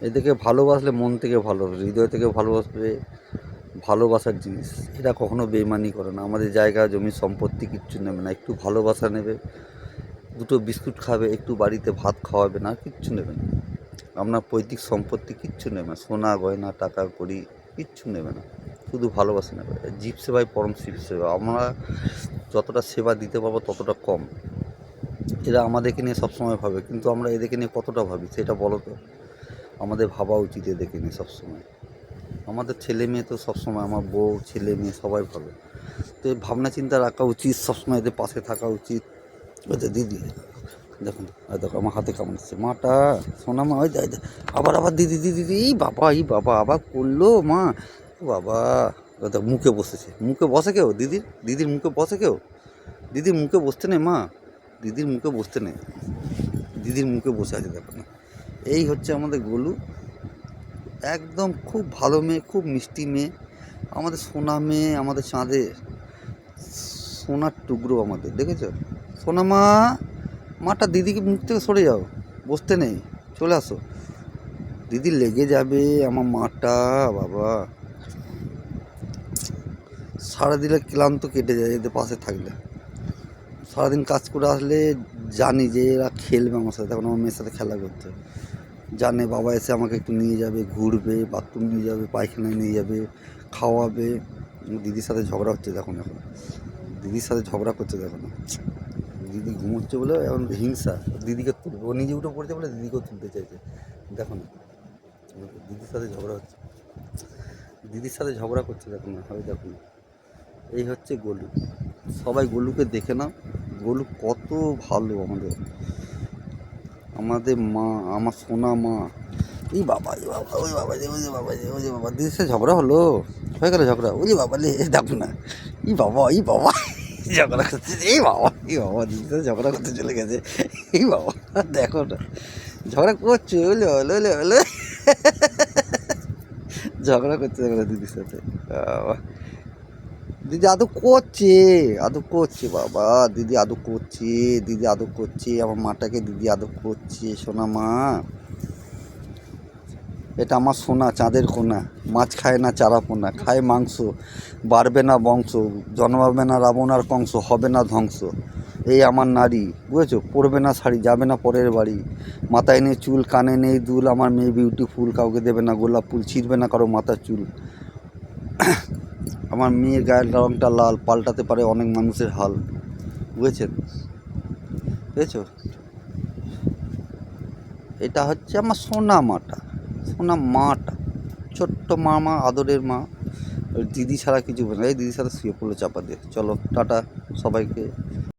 এদেরকে ভালোবাসলে মন থেকে ভালো, হৃদয় থেকে ভালোবাসবে, ভালোবাসার জিনিস। এটা কখনো বেইমানি করে না। আমাদের জায়গা, জমি, সম্পত্তি কিচ্ছু নেবে না। একটু ভালোবাসা নেবে, দুটো বিস্কুট খাবে, একটু বাড়িতে ভাত খাওয়াবে না, কিচ্ছু নেবে না। আপনার পৈতৃক সম্পত্তি কিচ্ছু নেবে না। সোনা, গয়না, টাকা কড়ি কিচ্ছু নেবে না। শুধু ভালোবাসা নেবে। জীব সেবাই পরম শিব সেবা। আমরা যতটা সেবা দিতে পারব ততটা কম। এরা আমাদেরকে নিয়ে সবসময় ভাবে, কিন্তু আমরা এদেরকে নিয়ে কতটা ভাবি, সেটা বলো তো? আমাদের ভাবা উচিত এদেরকে নিয়ে সবসময়। আমাদের ছেলে মেয়ে তো সবসময়, আমার বউ, ছেলে মেয়ে সবাই ভাবে। তো এই ভাবনা চিন্তা রাখা উচিত, সবসময় এদের পাশে থাকা উচিত। যে দিদি, দেখুন দেখো, আমার হাতে কামড়াচ্ছে মাটা, সোনা মা, ওই দেখ দেখ। আবার আবার দিদি দিদি দিদি, এই বাবা এই বাবা, আবার করল, মা। বাবা দেখ, মুখে বসেছে। মুখে বসে কেউ? দিদির দিদির মুখে বসে কেউ? দিদির মুখে বসতে নেই মা? দিদির মুখে বসতে নেই। দিদির মুখে বসে আছে দেখো না। এই হচ্ছে আমাদের গোলু। একদম খুব ভালো মেয়ে, খুব মিষ্টি মেয়ে। আমাদের সোনা মেয়ে, আমাদের চাঁদের সোনার টুকরো আমাদের, দেখেছ? সোনা মা, মাটা দিদিকে মুখ থেকে সরে যাও, বসতে নেই, চলে আসো। দিদি লেগে যাবে আমার মাটা, বাবা। সারাদিনে ক্লান্ত কেটে যায় এদের পাশে থাকলে। সারাদিন কাজ করে আসলে জানি যে এরা খেলবে আমার সাথে তখন আমার মেয়ের সাথে খেলা করতে। জানে বাবা এসে আমাকে একটু নিয়ে যাবে, ঘুরবে বাথরুম নিয়ে যাবে, পায়খানায় নিয়ে যাবে, খাওয়াবে। দিদির সাথে ঝগড়া হচ্ছে দেখুন এখন দিদির সাথে ঝগড়া করছে দেখুন দিদি ঘুমোচ্ছে বলে এখন হিংসা। দিদিকে তুলবে। ও নিজে উঠে পড়ছে বলে দিদিকেও তুলতে চাইছে। দেখুন দিদির সাথে ঝগড়া হচ্ছে। দিদির সাথে ঝগড়া করছে দেখুন হয় দেখুন এই হচ্ছে গোলু। সবাই গোলুকে দেখে না গোলু কত ভালো আমাদের। আমাদের মা, আমার সোনা মা। এই বাবা এই বাবা, ওই বাবা যে ওই বাবা যে ওই বাবা, দিদির সাথে ঝগড়া হলো? হয়ে গেল ঝগড়া। ওই বাবা, লে দেখো না। ই বাবা এই বাবা ঝগড়া করতে এই বাবা এই বাবা, দিদির সাথে ঝগড়া করতে চলে গেছে। এই বাবা, দেখো না। ঝগড়া করছে ওলে ওলে ওলে ওলে ঝগড়া করতে না দিদির সাথে। বাবা। দিদি আদৌ করছে? আদৌ করছে বাবা, দিদি আদৌ করছে, দিদি আদৌ করছে, আমার মাটাকে দিদি আদৌ করছে, সোনা মা। এটা আমার সোনা, চাঁদের কোনা। মাছ খায় না চারা পোনা, খায় মাংস, বাড়বে না বংশ, জন্মাবে না রাবণ আর কংস, হবে না ধ্বংস। এই আমার নারী, বুঝেছ? পরবে না শাড়ি, যাবে না পরের বাড়ি। মাথায় নেই চুল, কানে নেই দুল, আমার মেয়ে বিউটিফুল কাউকে দেবে না গোলাপ ফুল, ছিঁড়বে না কারও মাথার চুল। আমার মেয়ের গায়ের রঙটা লাল, পাল্টাতে পারে অনেক মানুষের হাল। বুঝেছেন? বুঝেছ? এটা হচ্ছে আমার সোনা মাটা সোনা মাটা। ছোট্ট মামা আদরের মা। দিদি ছাড়া কিছু না। এই দিদির সাথে শুয়ে পড়ল চাপা দিয়ে। চলো, টাটা সবাইকে।